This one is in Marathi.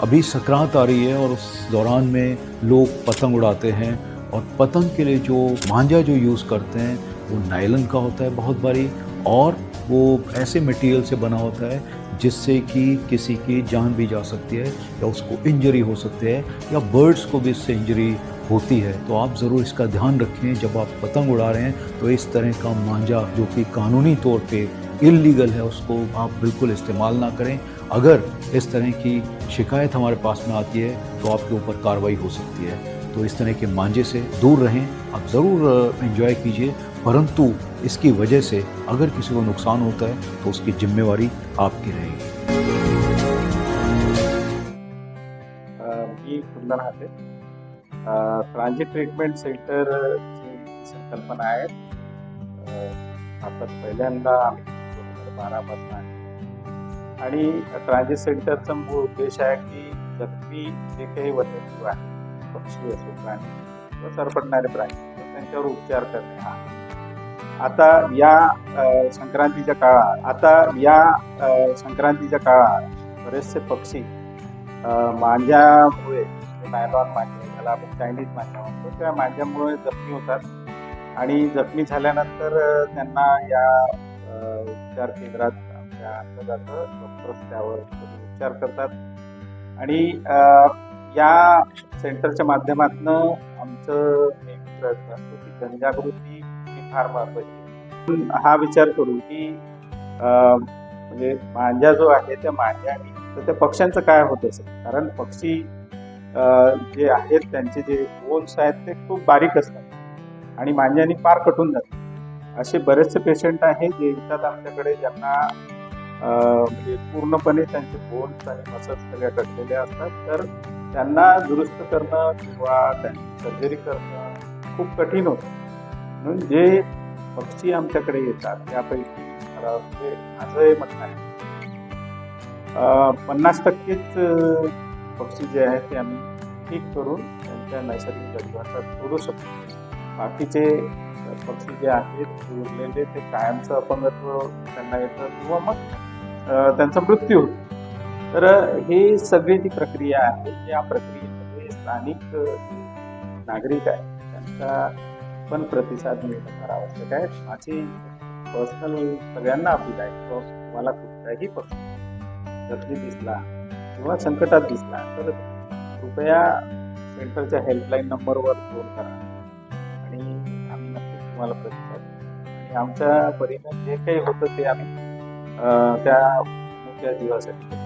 अभी संक्रांत आ रही है और उस दौरान में लोग पतंग उड़ाते हैं और पतंग के लिए जो मांझा जो यूज़ करते हैं, वो नायलन का होता है बहुत बारी और वो ऐसे मटेरियल से बना होता है जिससे कि किसी की जान भी जा सकती है या उसको इंजरी हो सकती है या बर्ड्स को भी इससे इंजरी होती है। तो आप ज़रूर इसका ध्यान रखें, जब आप पतंग उड़ा रहे हैं तो इस तरह का मांझा जो कि कानूनी तौर पे इलीगल है, उसको आप बिल्कुल इस्तेमाल ना करें। अगर इस तरह की शिकायत हमारे पास में आती है तो आपके ऊपर कार्रवाई हो सकती है। तो इस तरह के मांझे से दूर रहें आप ज़रूर एंजॉय कीजिए। परंतु इसकी वजह से अगर किसी को नुकसान होता है तो उसकी जिम्मेवारी आपकी रहेगी। ट्रान्झिट ट्रीटमेंट सेंटर संकल्पना अ, आता पहिल्यांदा आम्ही दोन आणि ट्रान्झिट सेंटरचा मूळ उद्देश आहे की जखमी जे काही वन्यजीव आहे पक्षी असो प्राणी किंवा सरपटणारे प्राणी त्यांच्यावर उपचार करणे हा. आता या संक्रांतीच्या काळात आता या संक्रांतीच्या काळात बरेचसे पक्षी मांज्यामुळे नायलॉन मांजे त्याला आपण चायनीज मांजा म्हणतो त्या मांज्यामुळे जखमी होतात. आणि जखमी झाल्यानंतर त्यांना या उपचार केंद्रात आमच्या आणलं जातं डॉक्टर्स त्यावर उपचार करतात. आणि या सेंटरच्या माध्यमातून आमचं नेहमी प्रयत्न असतो की जनजागृती ही फार महत्वाची हा विचार करू की म्हणजे मांजा जो आहे त्या मांजाने तर त्या पक्ष्यांचं काय होत असेल? कारण पक्षी जे आहेत त्यांचे जे बोन्स आहेत ते खूप बारीक असतात. आणि मांजाने फार कटून जातात. असे बरेचसे पेशंट आहेत जे येतात आमच्याकडे ज्यांना म्हणजे पूर्णपणे त्यांचे बोन्स आणि मसल्स सगळ्या कटलेल्या असतात. तर त्यांना दुरुस्त करणं किंवा त्यांची सर्जरी करणं खूप कठीण होतं. म्हणून जे पक्षी आमच्याकडे येतात त्यापैकी मला वाटते माझं हे म्हणणं आहे. पन्नास टक्केच पक्षी जे आहेत ते आम्ही ठीक करून त्यांच्या नैसर्गिक अधिवासात सोडू शकतो. बाकीचे पक्षी जे आहेत उरलेले ते कायमचं अपंगत्व त्यांना येतं किंवा मग त्यांचा मृत्यू होतो. तर ही सगळी जी प्रक्रिया आहे या प्रक्रियेमध्ये स्थानिक नागरिक आहे त्यांचा पण प्रतिसाद मिळणं फार आवश्यक आहे. माझी पर्सनल सगळ्यांना अपील आहे. किंवा तुम्हाला कुठल्याही पक्ष जखमी दिसला किंवा संकटात दिसला तर कृपया सेंटरच्या हेल्पलाईन नंबरवर फोन करा. आणि आम्ही नक्कीच तुम्हाला प्रतिसाद आणि आमच्या परीने जे काही होतं ते आम्ही त्या दिवस आहेत